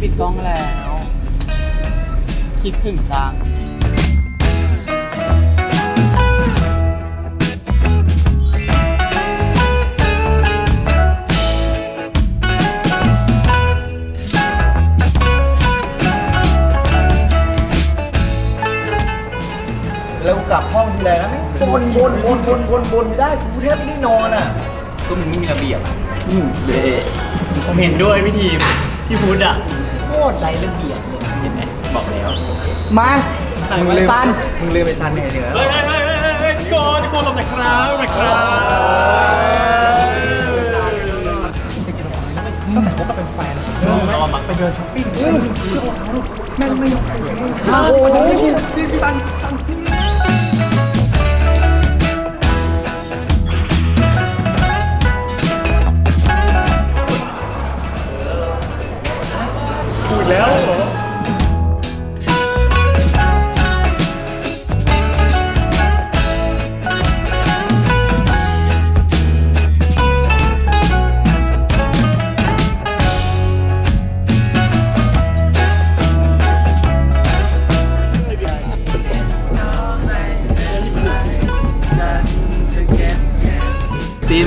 ปิดกล้องแล้ว คิดถึงจังแล้วกลับห้องทีไรนะไม่บนบนบนบนบนบนไม่ได้กูแทบไม่ได้นอนอะก็มึงไม่มีระเบียบอืมเละผมเห็นด้วยพี่ทีมพี่พุทธอะโคตรไรระเบียบเลยเห็นไหมบอกแล้ว มามึงลืมซันมึงลืมไปซันไงเนี่ยเฮ้ยเฮ้ยเฮ้ยเฮ้ยเฮ้ยโกนโกนลงหน่อยครับหน่อยครับตั้งแต่พบกันเป็นแฟนเรามักไปเดินช้อปปิ้งโอ้โหพี่พี่ซันถู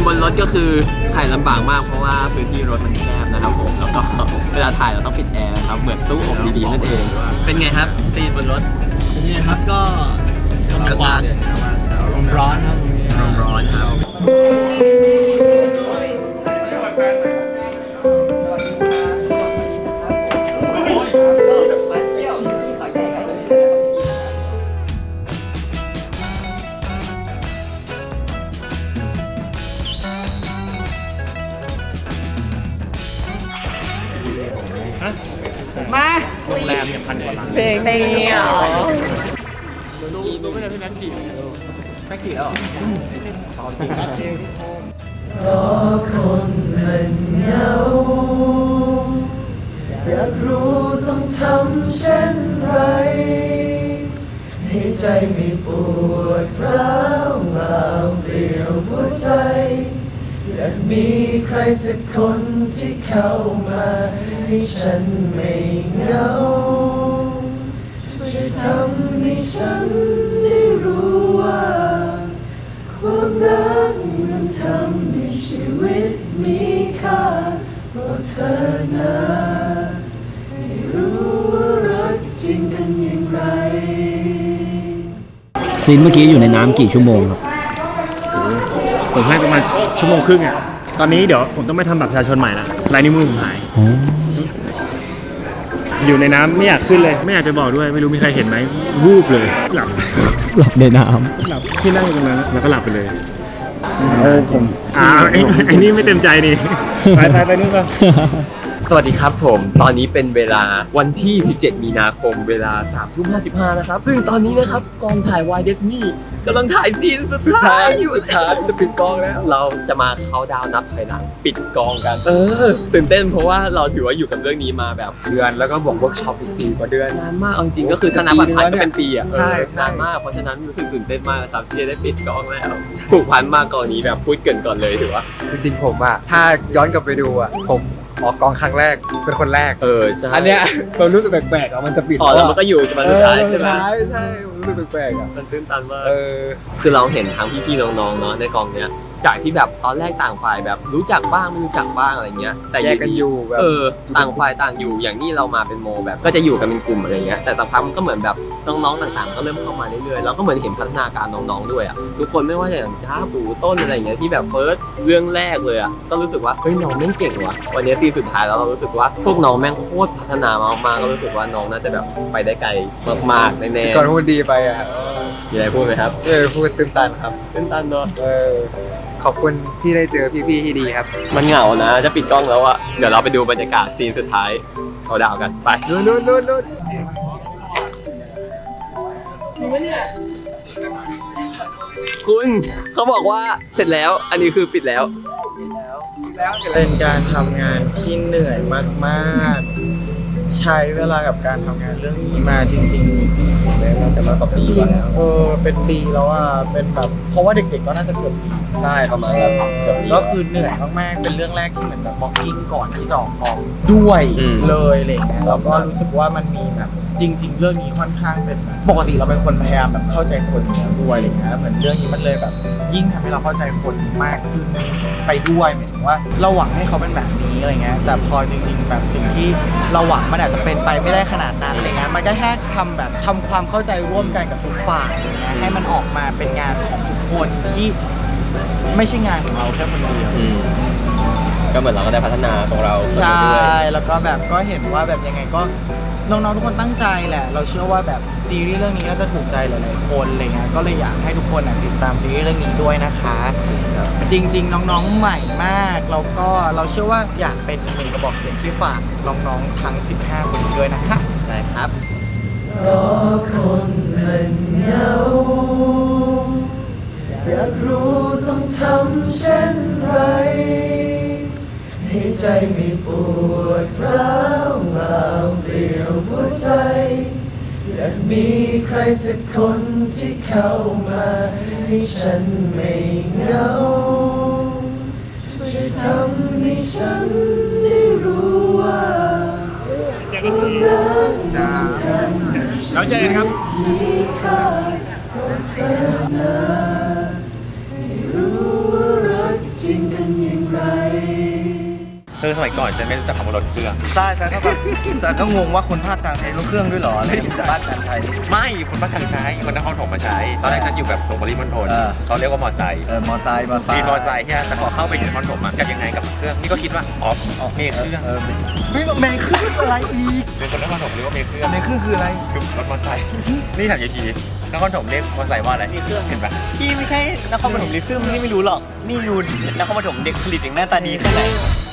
บนรถก็คือถ่ายลำบากมากเพราะว่าพื้นที่รถมันแคบนะครับผมแล้วก็เวลาถ่ายเราต้องปิดแอร์ครับเหมือนตู้อบดีๆนั่นเอง เป็นไงครับซีนบนรถนี่ครับก็อากาศร้อนครับร้อนครับ มาโรงแรมเนี่ยพันกว่าล้านเพลงเนี่ยเหรอดูดูไม่ได้พี่แม็กซ์แค่กี่แล้วอยากรู้ต้องทำเช่นไรให้ใจไม่ปวดร้าวเปล่าเปลี่ยวหัวใจ อยากมีใครสักคนที่เข้ามาให้ฉันไม่เหงาช่วยทำให้ฉันได้รู้ว่า ความรักมันทำให้ชีวิตมีค่าเพราะเธอนะให้รู้ว่ารักจริงเป็นอย่างไร ซีนเมื่อกี้อยู่ในน้ำกี่ชั่วโมงครับ ผมให้ประมาณชั่วโมงครึ่งอะ ตอนนี้เดี๋ยวผมต้องไปทำบัตรประชาชนใหม่ละลายนิ้วมือผมหาย อยู่ในน้ำไม่อยากขึ้นเลย ไม่อยากจะบอกด้วย ไม่รู้มีใครเห็นไหมวูบเลยหลับหลับในน้หลับที่นั่งอยู่ตรงนั้นแล้วก็หลับไปเลยโอ้ผม อ่าไอ้ไอ้นี่ไม่เต็มใจนี่ไปไปไปนู่นไปำสวัสดีครับผม ตอนนี้เป็นเวลาวันที่ 17 มีนาคม เวลา3ทุ่ม55 นะครับ ซึ่งตอนนี้นะครับกองถ่ายวายเดสนี่กำลังถ่ายซีนสุดท้ายอยู่สุดท้ายจะปิดกล้องแล้ว เราจะมาเขาน์ดาวน์นับถอยหลังปิดกองกัน เออ ตื่นเต้นเพราะว่าเราถือว่าอยู่กับเรื่องนี้มาแบบเดือนแล้วก็บอกเวิร์กช็อปอีกสี่กว่าเดือนนานมากเอาจริงๆก็คือถ้านับผ่านผ่านก็เป็นปีอะใช่เออนานมากเพราะฉะนั้นรู้สึกตื่นเต้นมากนะครับที่จะได้ปิดกองแล้วผูกพันมากกอนนี้แบบพูดเกรินก่อนเลยถือว่า จริงๆผมอะถ้าย้อนกลับไปดูอะผมออกกองครั้งแรกเป็นคนแรก เออใช่อันเนี้ยผมรู้สึกแปลกๆอะมันจะปิดอ๋อแล้วมันก็อยู่จนวันสุดท้ายใช่ไหมใช่ใช่ผมรู้สึกแปลกๆอะมันตื้นตันมาก เออ คือเราเห็นทั้งพี่ๆน้องๆเนาะในกองเนี้ย จากที่แบบตอนแรกต่างฝ่ายแบบรู้จักบ้างไม่รู้จักบ้างอะไรเงี้ย แต่แยกกันอยู่แบบ เออต่างฝ่ายต่างอยู่อย่างนี้เรามาเป็นโมแบบ ก็จะอยู่กันเป็นกลุ่มอะไรเงี้ยแต่สักพักมันก็เหมือนแบบ น้องๆต่างๆ ก็เริ่มเข้ามาเรื่อยๆเราก็เหมือนเห็นพัฒนาการน้องๆด้วยอะทุกคนไม่ว่าจะอย่างจ้าปูต้นอะไรเงี้ยที่แบบเฟิร์สเรื่องแรกเลยอะก็รู้สึกว่าเฮ้ยน้องแม่งเก่งว่ะวันนี้ซีนสุดท้ายแล้วเรารู้สึกว่าพวกน้องแม่งโคตรพัฒนามากๆก็รู้สึกว่าน้องน่าจะแบบไปได้ไกลมากๆแน่ๆก่อนพูดดีไปอะมีอะไรพูดไหมครับเออพูดตื่นตันครับตื้นตันเนาะเออขอบคุณที่ได้เจอพี่ๆที่ดีครับ มันเหงานะ จะปิดกล้องแล้วอะเดี๋ยวเราไปดูบรรยากาศซีนสุดท้ายเขาดาวน์กันไปนู่นนู่นนู่นนู่น คุณเขาบอกว่าเสร็จแล้ว อันนี้คือปิดแล้ว เป็นการทำงานที่เหนื่อยมากๆ ใช้ใช้เวลากับการทำงานเรื่องนี้มาจริงน่าจะมากกว่าปีๆแล้ว เออเป็นปีแล้วอะเป็นแบบเพราะว่าเด็กๆก็น่าจะเกือบปีใช่ประมาณแบบเกือบปี ก็คือเหนื่อยมากๆ เป็นเรื่องแรกที่เหมือนแบบบล็อกกิ้งก่อนที่จะออกกองด้วยอืม เลยอะไรอย่างเงี้ยแล้วก็รู้สึกว่ามันมีแบบ จริง ๆ เรื่องนี้ค่อนข้างเป็นแบบปกติเราเป็นคนพยายามแบบเข้าใจคนอยู่แล้วด้วยอะไรเงี้ยเหมือนเรื่องนี้มันเลยแบบ ยิ่งทำให้เราเข้าใจคนมากขึ้นไปด้วยหมายถึงว่าเราหวังให้เขาเป็นแบบนี้อะไรเงี้ยแต่พอจริง ๆ แบบสิ่งที่เราหวังมันอาจจะเป็นไปไม่ได้ขนาดนั้นอะไรเงี้ยมันก็แค่ทำแบบทำความเข้าใจร่วมกันกับทุกฝ่ายอะไรเงี้ยให้มันออกมาเป็นงานของทุกคนที่ไม่ใช่งานของเราแค่คนเดียวอืมก็เหมือนเราก็ได้พัฒนาของเราไปใช่เรื่อยแล้วก็แบบก็เห็นว่าแบบยังไงก็ น้องๆทุกคนตั้งใจแหละ เราเชื่อว่าแบบซีรีส์เรื่องนี้ก็จะถูกใจหลายๆคนอะไรเงี้ยก็เลยอยากให้ทุกคนอะติดตามซีรีส์เรื่องนี้ด้วยนะคะครับจริง ๆ น้องๆใหม่มากแล้วก็เราเชื่อว่าอยากเป็นอีกหนึ่งกระบอกเสียงที่ฝากน้องๆทั้ง 15 คนนี้ด้วยนะคะๆใช่ครับก็คนมันเหงาอยากรู้ต้องทำเช่นไร ให้ใจไม่ปวดร้าวเปล่าเปลี่ยวหัวใจ อยากมีใครสักคนที่เข้ามาให้ฉันไม่เหงาช่วยทำให้ฉันได้รู้ว่าความรักของฉันแล้วเจอกันครับมีค่าเพราะเธอนะให้รู้ว่ารักจริงเป็นอย่างไร คือสมัยก่อนฉันไม่รู้จักคำว่ารถเครื่อง ใช่ใช่ก็แบบใช่ก็งงว่าคนภาคกลางใช้รถเครื่องด้วยเหรออะไรอย่างเงี้ยบ้านฉันใช้ ไม่คนภาคกลางใช้คนนครถมมาใช้ ตอนแรกฉันอยู่แบบตรงปริมณฑลเออ เขาเรียกว่ามอไซค์เออมอไซค์มอไซมีค์มอไซค์ใช่ไหมแต่พอเข้าไปอยู่นครถมอะกันยังไงกับเครื่องนี่ก็คิดว่าอ๋อเมย์เครื่องเออเฮ้ยแมงเครื่องอะไรอีกเป็นคนนครถมเรียกว่าเมย์เครื่อง แมงเครื่องคืออะไร คือรถมอไซค์ นี่ถามยีทีนครถมเรียกมอไซค์ว่าอะไรมีเครื่องเห็นปะพี่ไม่ใช่นครปฐมลิซึมพี่ไม่รู้หรอก นี่ดูนครปฐมเด็กผลิตอย่างหน้าตาดีแค่ไหน